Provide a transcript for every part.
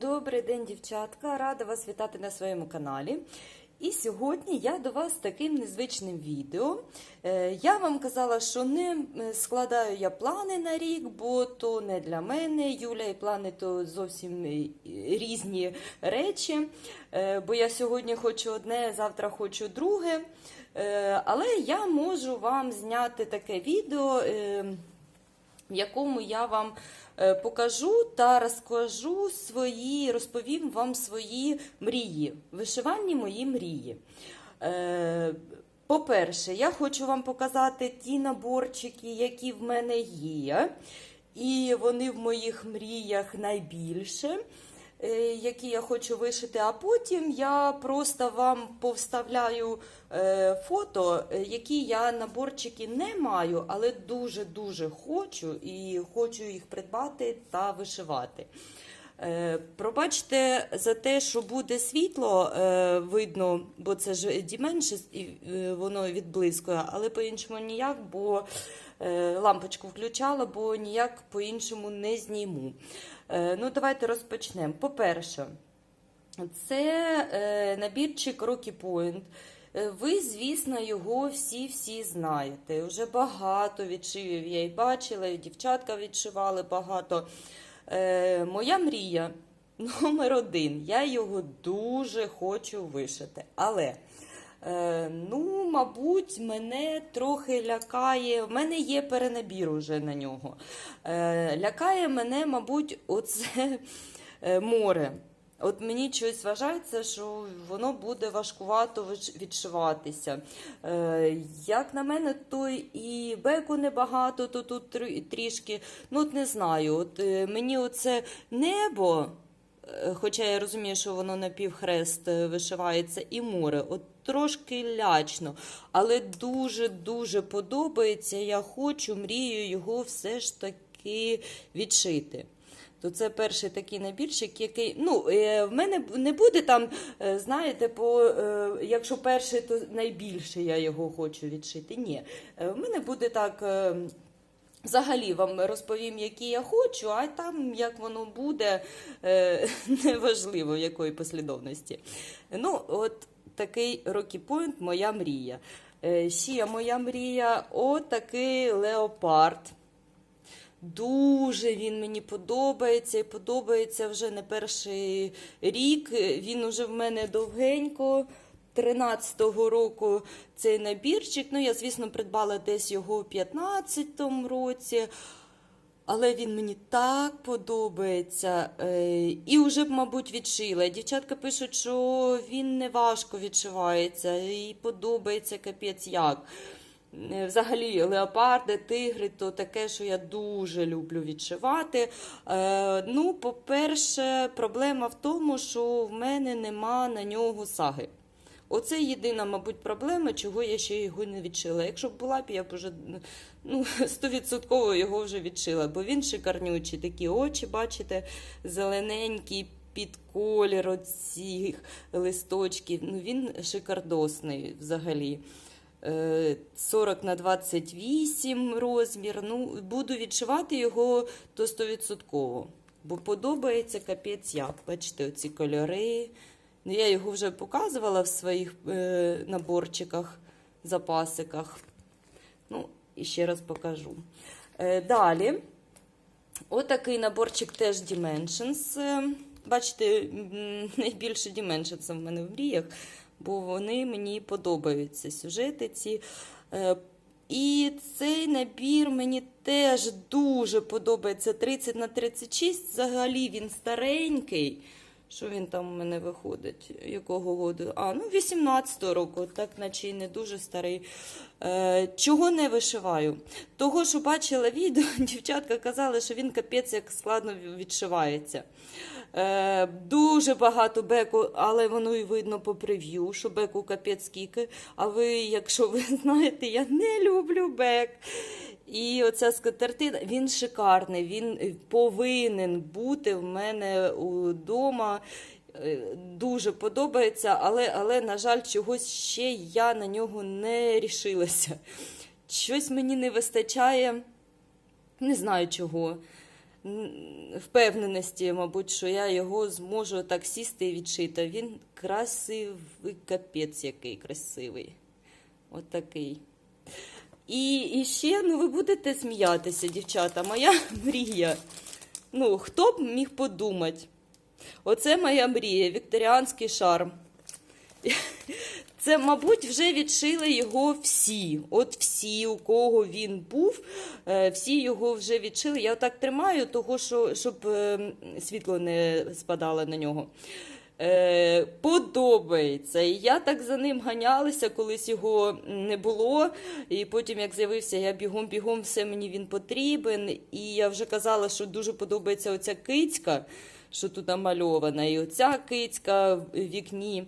Добрий день, дівчатка! Рада вас вітати на своєму каналі. І сьогодні я до вас таким незвичним відео. Е, Я вам казала, що не складаю я плани на рік, бо то не для мене. Юля і плани то зовсім е, різні речі. Е, Бо я сьогодні хочу одне, завтра хочу друге. Але я можу вам зняти таке відео. в якому я вам покажу та розкажу свої, розповім вам свої мрії, вишивальні мої мрії. Е, По-перше, я хочу вам показати ті наборчики, які в мене є, і вони в моїх мріях найбільше. Е, Які я хочу вишити, а потім я просто вам повставляю е, фото, е, які я наборчики не маю, але дуже-дуже хочу і хочу їх придбати та вишивати. Пробачте за те, що буде світло видно, бо це ж діменше, і воно відблискує, але по-іншому ніяк, бо лампочку включала, бо ніяк по-іншому не зніму. Е, Ну, давайте розпочнемо. По-перше, це е, набірчик Rocky Point. Е, Ви, звісно, його всі-всі знаєте. Вже багато відшивів я і бачила, і дівчатка відшивали багато. Моя мрія номер один. Я його дуже хочу вишити. Але, ну, мабуть, мене трохи лякає. В мене є перенабір уже на нього. Е, лякає мене, мабуть, оце е, море. От мені щось вважається, що воно буде важкувато відшиватися. Е, як на мене, то і беку небагато, то тут трішки. Ну, от не знаю. От е, мені оце небо, е, хоча я розумію, що воно на півхрест е, вишивається, і море. От трошки лячно, але дуже-дуже подобається. Я хочу, мрію його все ж таки відшити. То це перший такий набірчик, який. Ну, е, в мене не буде там, е, знаєте, по, е, якщо перший, то найбільше я його хочу відшити. Ні. В мене буде так. Взагалі вам розповім, які я хочу, а там як воно буде, неважливо в якої послідовності. Ну, от такий Point моя мрія. Е, Ще моя мрія отакий леопард. Дуже він мені подобається і подобається вже не перший рік. Він уже в мене довгенько. 13-го року цей набірчик. Ну, я, звісно, придбала десь його в 15-му році. Але він мені так подобається. е, І вже мабуть, відшила. Дівчатка пишуть, що він не важко відшивається і подобається капець як. Е, Взагалі, леопарди, тигри то таке, що я дуже люблю відшивати. Е, ну, по-перше, проблема в тому, що в мене нема на нього саги. Оце єдина, мабуть, проблема, чого я ще його не відшила. Якщо б була б, я б вже ну, 100% його вже відшила, бо він шикарнючий. Такі очі, бачите, зелененькі під колір оцих листочків. Ну, він шикардосний взагалі. Е, 40 на 28 розмір. Ну, буду відшивати його то 100%. Бо подобається капець як. Бачите, оці кольори. Ну, я його вже показувала в своїх е, наборчиках, запасиках. Ну, і ще раз покажу. Е, далі, отакий наборчик теж Dimensions. Е, Бачите, найбільше Dimensions в мене в мріях, бо вони мені подобаються сюжети ці. І цей набір мені теж дуже подобається. 30 на 36. Взагалі він старенький. Що він там у мене виходить? Якого году? А, ну 18-го року, так наче й не дуже старий. Е, чого не вишиваю? Того, що бачила відео, дівчатка казали, що він капець як складно відшивається. Е, дуже багато беку, але воно і видно по прев'ю, що беку капець скільки. А ви, якщо ви знаєте, я не люблю бек. І оця скатертина, він шикарний, він е, повинен бути в мене вдома. Дуже подобається, але, але, на жаль, чогось ще я на нього не рішилася. Щось мені не вистачає, не знаю чого. впевненості, мабуть, що я його зможу так сісти і відшити. Він красивий, капець який красивий. От такий. І, і ще, ну ви будете сміятися, дівчата, моя мрія. Ну, хто б міг подумати? Оце моя мрія, вікторіанський шарм. Це, мабуть, вже відшили його всі. От всі, у кого він був, е, всі його вже відшили. Я отак тримаю, того, що, щоб е, світло не спадало на нього. Е, подобається. І я так за ним ганялася, колись його не було. І потім, як з'явився, я бігом-бігом, все мені він потрібен. І я вже казала, що дуже подобається оця кицька, що тут намальована, і оця кицька в вікні.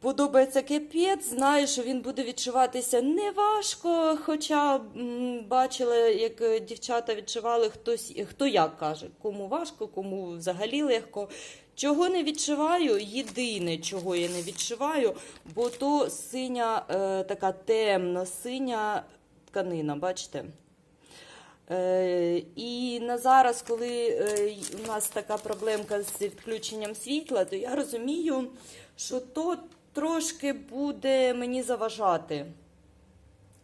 Подобається кипець, знаю, що він буде відчуватися неважко, хоча бачила, як дівчата відчували хтось, хто як каже, кому важко, кому взагалі легко. Чого не відчуваю? Єдине, чого я не відчуваю, бо то синя, е, така темно синя тканина, бачите? Е, і на зараз, коли е, у нас така проблемка з відключенням світла, то я розумію, що то трошки буде мені заважати.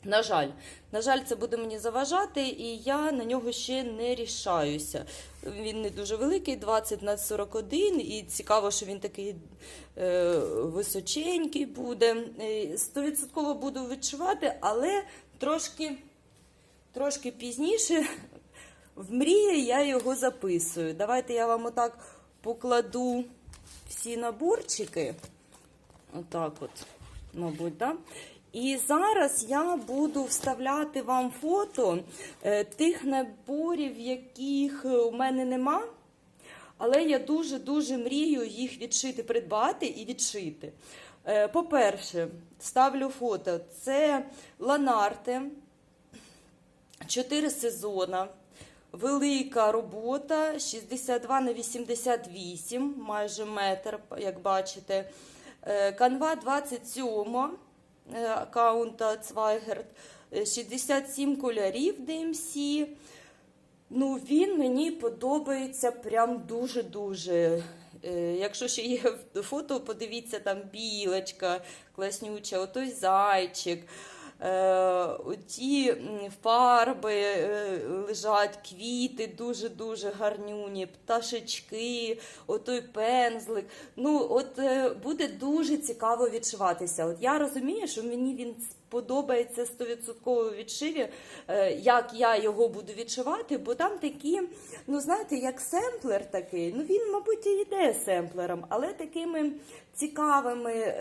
На жаль, на жаль, це буде мені заважати, і я на нього ще не рішаюся. Він не дуже великий, 20 на 41, і цікаво, що він такий е, височенький буде. Е, Стовідсотково буду відчувати, але трошки, трошки пізніше в мрії я його записую. Давайте я вам отак покладу всі наборчики. Отак от, мабуть, так? Да? І зараз я буду вставляти вам фото е, тих наборів, яких у мене нема. Але я дуже-дуже мрію їх відшити, придбати і відшити. Е, По-перше, ставлю фото. Це Ланарте, 4 сезона. Велика робота 62 на 88, майже метр, як бачите. Е, Канва 27 е, аккаунта Цвайгерт, 67 кольорів DMC. Ну, він мені подобається прям дуже-дуже. Е, Якщо ще є фото, подивіться, там білочка, класнюча, отой зайчик. Е, Ті фарби е, лежать, квіти дуже-дуже гарнюні, пташечки, отой пензлик. Ну, от е, буде дуже цікаво відшиватися. От я розумію, що мені він подобається 100% відшиві, як я його буду відшивати, бо там такі, ну знаєте, як семплер такий. Ну він, мабуть, і йде семплером, але такими цікавими.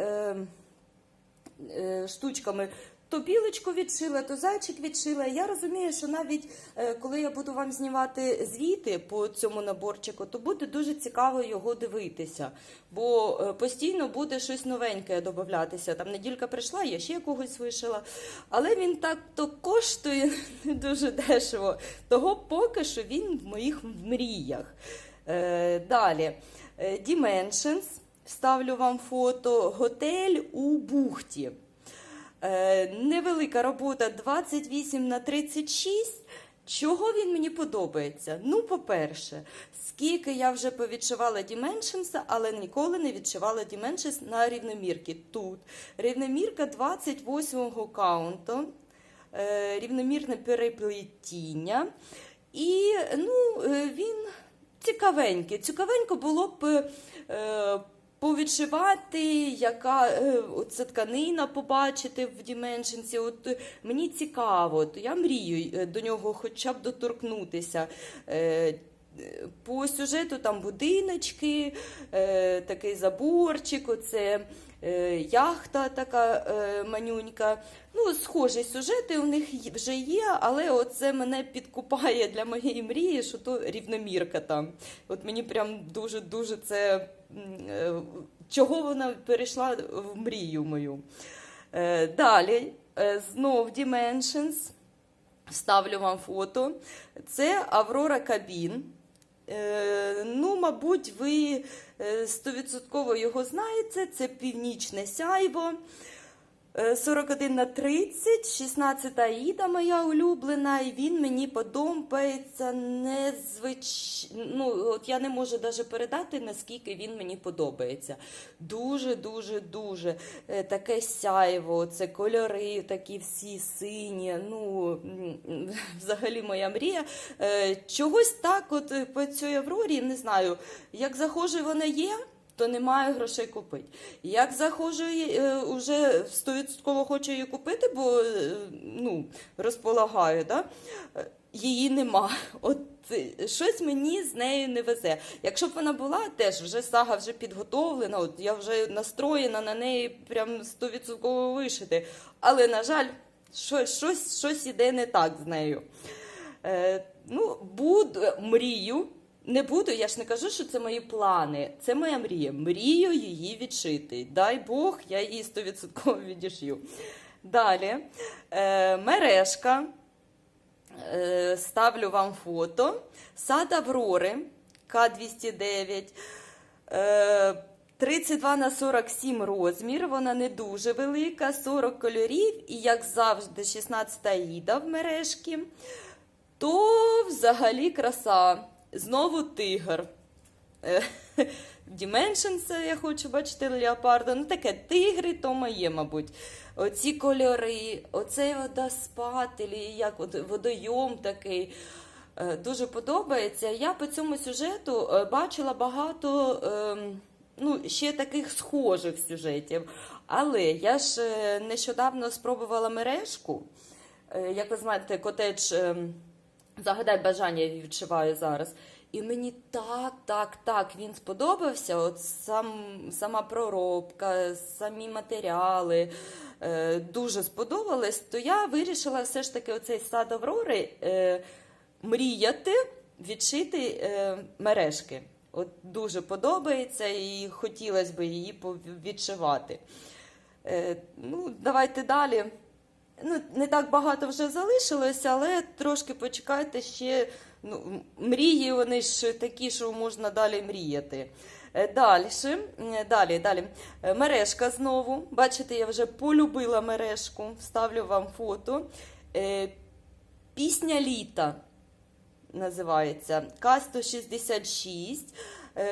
Штучками. То білочку відшила, то зайчик відшила. Я розумію, що навіть е, коли я буду вам знімати звіти по цьому наборчику, то буде дуже цікаво його дивитися. Бо е, постійно буде щось новеньке додатися. Там неділька прийшла, я ще когось вишила. Але він так то коштує не дуже дешево. Того поки що він в моїх мріях. Е, Далі. Dimensions. Ставлю вам фото. Готель у бухті. Е, невелика робота 28 на 36. Чого він мені подобається? Ну, по-перше, скільки я вже повідшивала Dimensions, але ніколи не відшивала Dimensions на рівномірки. Тут рівномірка 28-го каунту, е, рівномірне переплетіння. І ну, е, він цікавенький. Цікавенько було б. Повідшивати, яка е, це тканина побачити в Dimensions. От е, мені цікаво, то я мрію е, до нього хоча б доторкнутися. По сюжету там будиночки, такий заборчик, оце яхта така е, манюнька. Ну, схожі сюжети у них вже є, але оце мене підкупає для моєї мрії, що то рівномірка там. От мені прям дуже-дуже це. е, Чого вона перейшла в мрію мою. Е, Далі, е, знов Dimensions. Вставлю вам фото. Це Аврора Кабін. Е, ну, мабуть, ви е, стовідсотково його знаєте. Це північне сяйво. Е, 41 на 30, 16 Аїда моя улюблена, і він мені подобається незвич... Ну, от я не можу навіть передати, наскільки він мені подобається. Дуже, дуже, е, таке сяйво, це кольори такі всі сині. Ну, взагалі моя мрія. Е, Чогось так, от е, по цій Аврорі, не знаю, як захожу вона є то немає грошей купити. Як заходжу, е, вже 100% хочу її купити, бо е, ну, розполагаю, да? е, її нема. От е, щось мені з нею не везе. Якщо б вона була, теж вже сага вже підготовлена, от я вже настроєна на неї прям 100% вишити. Але, на жаль, щось, щось, щось іде не так з нею. Е, ну, буду, мрію. Не буду, я ж не кажу, що це мої плани. Це моя мрія. Мрію її відшити. Дай Бог, я її 100% відішью. Далі. Е, мережка. Е, ставлю вам фото. Сад Аврори К209. Е, 32 на 47 розмір, вона не дуже велика, 40 кольорів, і, як завжди, 16 аїда в мережки. То взагалі краса. Знову тигр. Е, Dimensions я хочу бачити леопарда. Ну таке тигри, то моє, мабуть. Оці кольори, оцей водоспад, і як водойом такий. е, Дуже подобається. Я по цьому сюжету е, бачила багато ем, ну, ще таких схожих сюжетів. Але я ж нещодавно спробувала мережку. Як ви знаєте, котедж ем, Загадай бажання я відчуваю зараз. І мені так, так, так він сподобався. От сам, сама проробка, самі матеріали е, дуже сподобались. То я вирішила все ж таки оцей сад Аврори е, мріяти відшити е, мережки. От дуже подобається і хотілося б її відшивати. Е, ну, давайте далі. Ну, не так багато вже залишилося, але трошки почекайте ще. Ну, мрії вони ж такі, що можна далі мріяти. Е, Далі, далі, далі. Е, Мережка знову. Бачите, я вже полюбила мережку. Вставлю вам фото. Е, Пісня літа називається К-166. Е,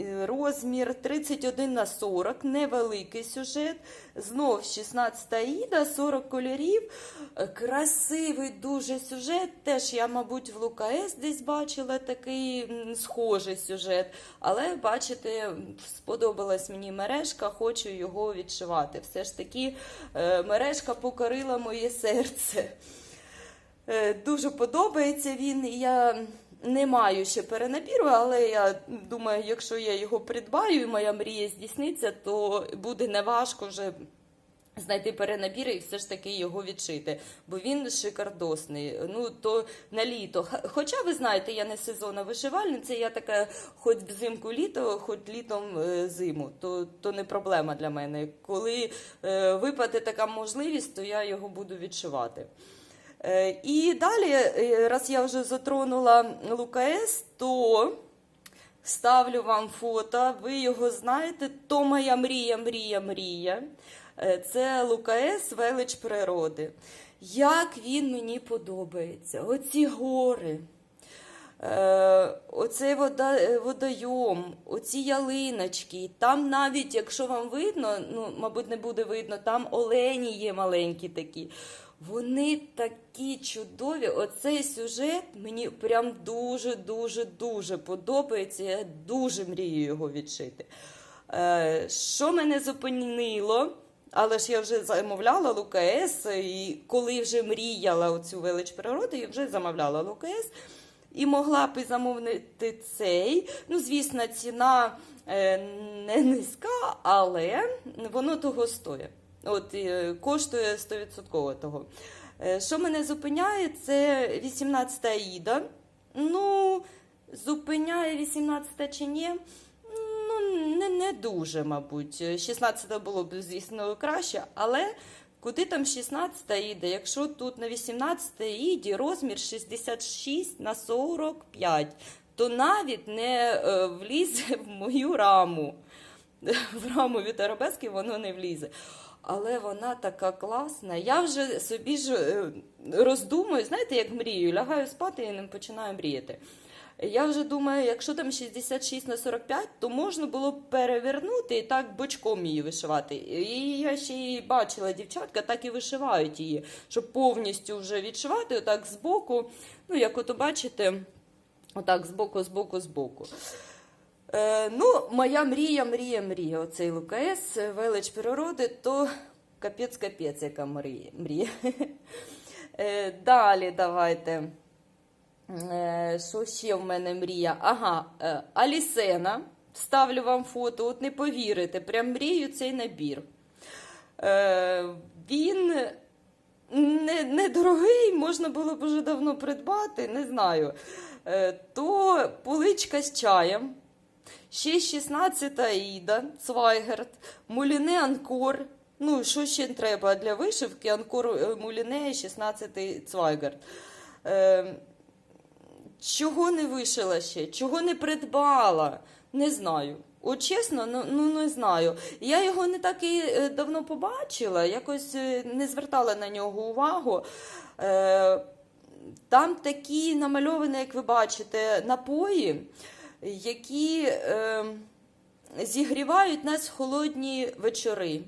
е, Розмір 31 на 40, невеликий сюжет. Знов 16 Аїда, 40 кольорів. Е, Красивий дуже сюжет. Теж я, мабуть, в Лукаес десь бачила такий схожий сюжет. Але, бачите, сподобалась мені мережка, хочу його відшивати. Все ж таки, мережка покорила моє серце. Дуже подобається він. Я не маю ще перенабіру, але я думаю, якщо я його придбаю і моя мрія здійсниться, то буде неважко вже знайти перенабір і все ж таки його відшити. Бо він шикардосний. Ну то на літо. Хоча ви знаєте, я не сезонна вишивальниця, я така, хоч взимку літо, хоч літом е, зиму, то, то не проблема для мене. Коли е, випаде така можливість, то я його буду відшивати. Е, І далі, е, раз я вже затронула Лукаес, то ставлю вам фото, ви його знаєте, то моя мрія, мрія, мрія. Е, Це Лукаес велич природи. Як він мені подобається. Оці гори. Оцей вода, водойом, оці ялиночки. Там навіть, якщо вам видно, ну, мабуть, не буде видно, там олені є маленькі такі. Вони такі чудові. Оцей сюжет мені прям дуже-дуже дуже подобається. Я дуже мрію його відшити. Е, Що мене зупинило? Але ж я вже замовляла Лукаес, і коли вже мріяла оцю велич природи, я вже замовляла Лукаес. І могла б і замовити цей. Ну, звісно, ціна е, не низька, але воно того стоїть. От, е, коштує 100% того. Е, що мене зупиняє, це 18 Аїда. Ну, зупиняє 18 чи ні? Ну, не, не дуже, мабуть. 16-та було б, звісно, краще, але куди там 16-та іде? Якщо тут на 18-та іді розмір 66 на 45, то навіть не е, влізе в мою раму. В раму від арабески воно не влізе. Але вона така класна. Я вже собі ж е, роздумую, знаєте, як мрію, лягаю спати і не починаю мріяти. Я вже думаю, якщо там 66 на 45, то можна було б перевернути і так бочком її вишивати. І я ще і бачила, дівчатка так і вишивають її, щоб повністю вже відшивати, отак збоку. Ну, як ото бачите, отак збоку, збоку, збоку. Е, ну, моя мрія, мрія, мрія. Оцей ЛКС, велич природи, то капець-капець, яка мрія. Е, далі давайте. Е, Що ще в мене мрія? Ага, Алісена. Ставлю вам фото, от не повірите, прям мрію цей набір. Він не, недорогий, можна було б уже давно придбати, не знаю. То поличка з чаєм. Ще 16 Аїда, Цвайгерт, Муліне Анкор. Ну, що ще треба для вишивки? Анкор е, Муліне, 16 Цвайгерт. Е, чого не вишила ще? Чого не придбала? Не знаю. От чесно, ну, ну не знаю. Я його не так і е, давно побачила, якось е, не звертала на нього увагу. Е, там такі намальовані, як ви бачите, напої, які е, зігрівають нас холодні вечори.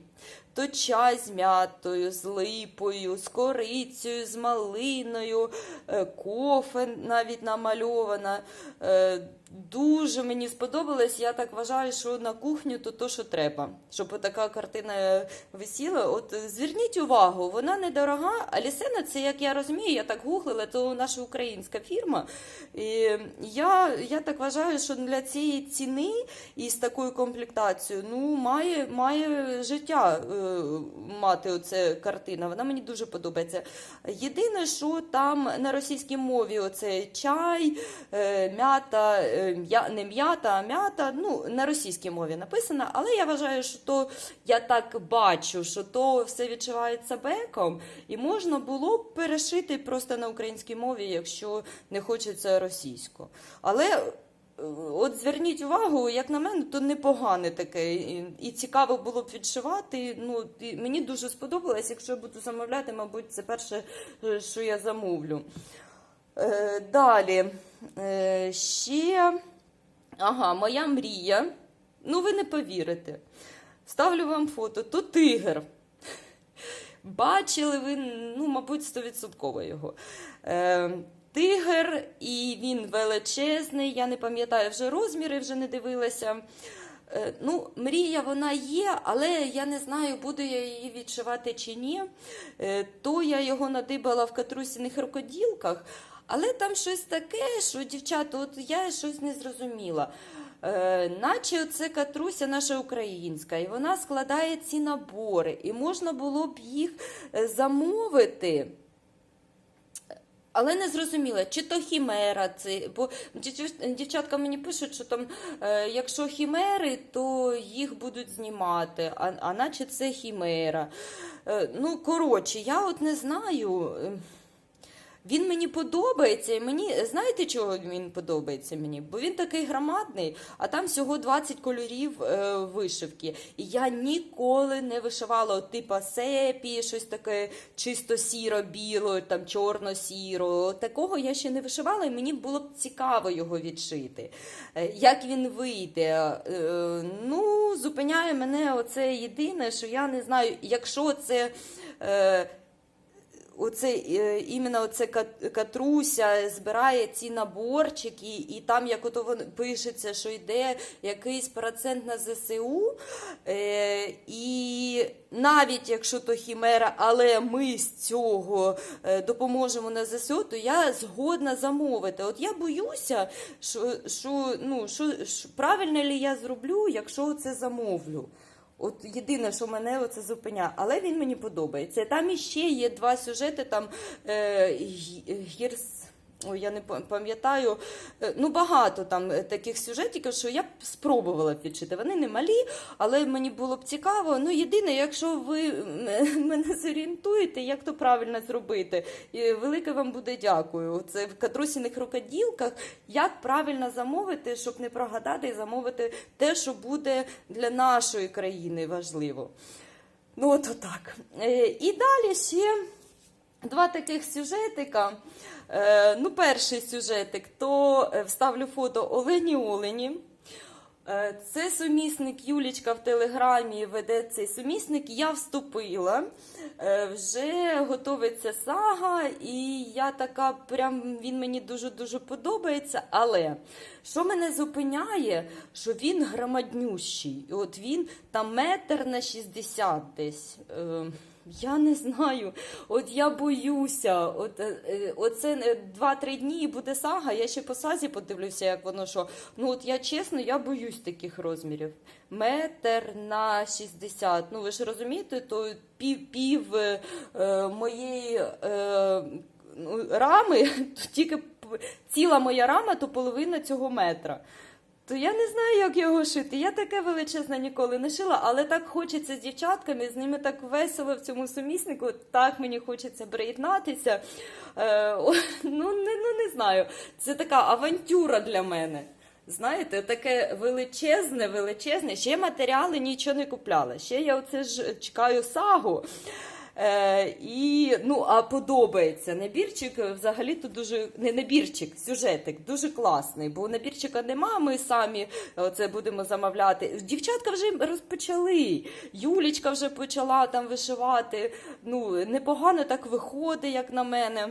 То чай з м'ятою, з липою, з корицею, з малиною, е, кофе навіть намальована. Е, Дуже мені сподобалось. Я так вважаю, що на кухню то то, що треба, щоб така картина висіла. От е, зверніть увагу, вона недорога. А лісена, це як я розумію, я так гуглила, то наша українська фірма. І я, я так вважаю, що для цієї ціни і з такою комплектацією ну, має, має життя е, мати оце картина. Вона мені дуже подобається. Єдине, що там на російській мові оце чай, е, м'ята, е, м'я- не м'ята, а м'ята. Ну, на російській мові написано, але я вважаю, що то я так бачу, що то все відчувається беком, і можна було б перешити просто на українській мові, якщо не хочеться російську. Але е, От зверніть увагу, як на мене, то непогане таке. І, цікаво було б відшивати. Ну, і мені дуже сподобалось. Якщо я буду замовляти, мабуть, це перше, е, що я замовлю. Е, далі. Е, ще. Ага, моя мрія. Ну, ви не повірите. Ставлю вам фото. То тигр. Бачили ви, ну, мабуть, стовідсотково його. Е, тигр, і він величезний. Я не пам'ятаю вже розміри, вже не дивилася. Е, ну, мрія вона є, але я не знаю, буду я її відшивати чи ні. Е, то я його надибала в катрусіних рукоділках, але там щось таке, що дівчата, от я щось не зрозуміла. Е, наче це катруся наша українська, і вона складає ці набори, і можна було б їх е, замовити. Але не зрозуміла, чи то хімера це, бо дівчатка мені пишуть, що там, е, якщо хімери, то їх будуть знімати, а, а наче це хімера. Е, ну, коротше, я от не знаю. Е, Він мені подобається, і мені знаєте, чого він подобається мені? Бо він такий громадний, а там всього 20 кольорів е, вишивки. І я ніколи не вишивала от, типа сепі, щось таке чисто сіро-біло, там чорно-сіро. Такого я ще не вишивала, і мені було б цікаво його відшити. Е, як він вийде? Е, ну, зупиняє мене оце єдине, що я не знаю, якщо це. Е, Оце е, іменно оце кат- катруся збирає ці наборчики, і там як ото вон пишеться, що йде якийсь процент на ЗСУ. Е, і навіть якщо то хімера, але ми з цього е, допоможемо на ЗСУ, то я згодна замовити. От я боюся, що, що, ну, що, що правильно ли я зроблю, якщо це замовлю. От єдине, що мене оце зупиняє, але він мені подобається. Там іще є два сюжети, там е, гірс. Ой, я не пам- пам'ятаю. Е, Ну, багато там е, таких сюжетів, що я б спробувала б відчити. Вони не малі, але мені було б цікаво. Ну, єдине, якщо ви мене зорієнтуєте, як то правильно зробити. І велике вам буде дякую. Це в катрусіних рукоділках, як правильно замовити, щоб не прогадати і замовити те, що буде для нашої країни важливо. Ну, от отак. Е, І далі ще два таких сюжетика. Е, Ну, перший сюжетик, то е, вставлю фото Олені Олені. Е, Це сумісник Юлічка в Телеграмі веде цей сумісник. Я вступила. Вже готується сага, і я така, прям він мені дуже-дуже подобається. Але що мене зупиняє, що він громаднющий. От він там метр на 60 десь. Е, Я не знаю. От я боюся. От, е, е, оце е, 2-3 дні і буде сага. Я ще по сазі подивлюся, як воно що. Ну от я чесно, я боюсь таких розмірів. Метр на 60. Ну ви ж розумієте, то пів, пів е, е, моєї е, ну, рами, тільки ціла моя рама, то половина цього метра. То я не знаю, як його шити. Я таке величезне ніколи не шила, але так хочеться з дівчатками, з ними так весело в цьому суміснику. Так мені хочеться приєднатися. Е, ну, не, ну не знаю. Це така авантюра для мене. Знаєте, таке величезне, величезне. Ще матеріали нічого не купляла. Ще я оце ж чекаю сагу. Е, і ну, а подобається. Набірчик взагалі то дуже не набірчик, сюжетик дуже класний, бо набірчика нема. Ми самі це будемо замовляти. Дівчатка вже розпочали. Юлічка вже почала там вишивати. Ну, непогано так виходить, як на мене.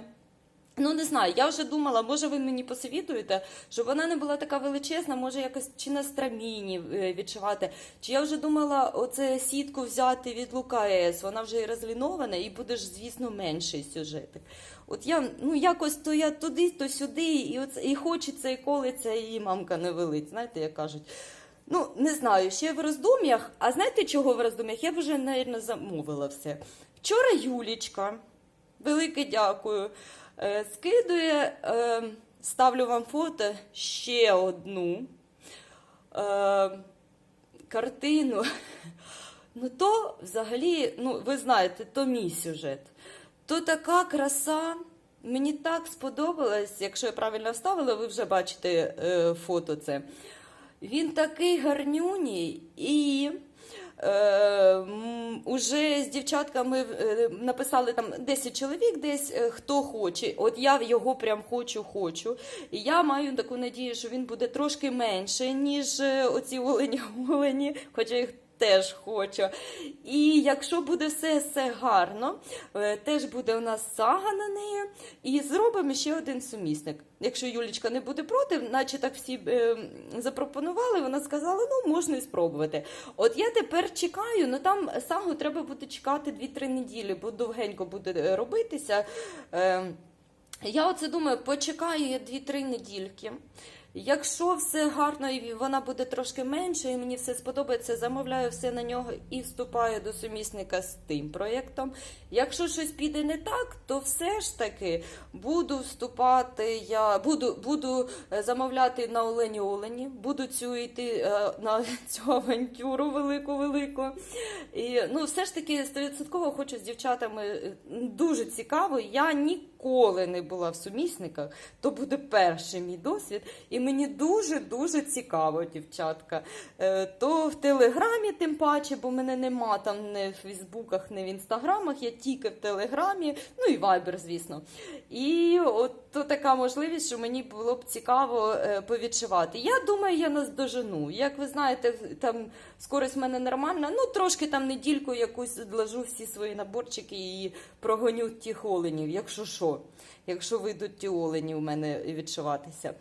Ну, не знаю, я вже думала, може ви мені посовітуєте, щоб вона не була така величезна, може якось чи на страміні е, відшивати. Чи я вже думала оце сітку взяти від Лука ЕС, вона вже і розлінована, і буде ж, звісно, менший сюжетик. От я, ну якось то я туди, то сюди, і, оце, і хочеться, і колиться, і мамка не велить, знаєте, як кажуть. Ну, не знаю, ще в роздум'ях, а знаєте, чого в роздум'ях? Я вже, мабуть, замовила все. Вчора Юлічка, велике дякую. Е, Скидує, е, ставлю вам фото ще одну е, картину. Ну, то взагалі, ну, ви знаєте, то мій сюжет. То така краса. Мені так сподобалось, якщо я правильно вставила, ви вже бачите фото це. Він такий гарнюній і. Е, уже з дівчатками е, написали там 10 чоловік, десь е, хто хоче. От я його прям хочу, хочу. І я маю таку надію, що він буде трошки менше, ніж оці олені олені, хоча їх теж хочу. І якщо буде все, все гарно, е, теж буде у нас сага на неї. І зробимо ще один сумісник. Якщо Юлічка не буде проти, наче так всі е, запропонували, вона сказала, ну можна і спробувати. От я тепер чекаю, ну там сагу треба буде чекати 2-3 неділі, бо довгенько буде е, робитися. Е, я оце думаю, почекаю я 2-3 недільки. Якщо все гарно і вона буде трошки менше, і мені все сподобається, замовляю все на нього і вступаю до сумісника з тим проєктом. Якщо щось піде не так, то все ж таки буду вступати. Я буду, буду е, замовляти на Олені Олені, буду цю йти е, на цю авантюру велику-велику. І ну, все ж таки 100% хочу з дівчатами е, дуже цікаво. Я ніколи не була в сумісниках, то буде перший мій досвід. І мені дуже-дуже цікаво, дівчатка. Е, То в Телеграмі, тим паче, бо мене нема там не в Фейсбуках, не в Інстаграмах, я тільки в Телеграмі, ну і Вайбер, звісно. І от то така можливість, що мені було б цікаво е, повідшивати. Я думаю, я нас дожену. Як ви знаєте, там скорость в мене нормальна. Ну, трошки там недільку якусь відложу всі свої наборчики і прогоню тих оленів, якщо що, якщо вийдуть ті олені у мене відшиватися.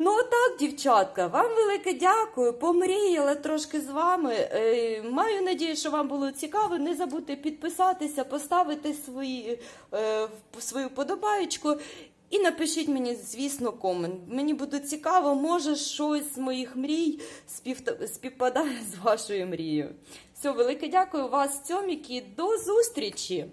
Ну, отак, дівчатка, вам велике дякую. Помріяла трошки з вами. Е, Маю надію, що вам було цікаво. Не забудьте підписатися, поставити свої, е, свою подобаєчку. І напишіть мені, звісно, комент. Мені буде цікаво, може щось з моїх мрій спів- співпадає з вашою мрією. Все, велике дякую вас, цьоміки. До зустрічі!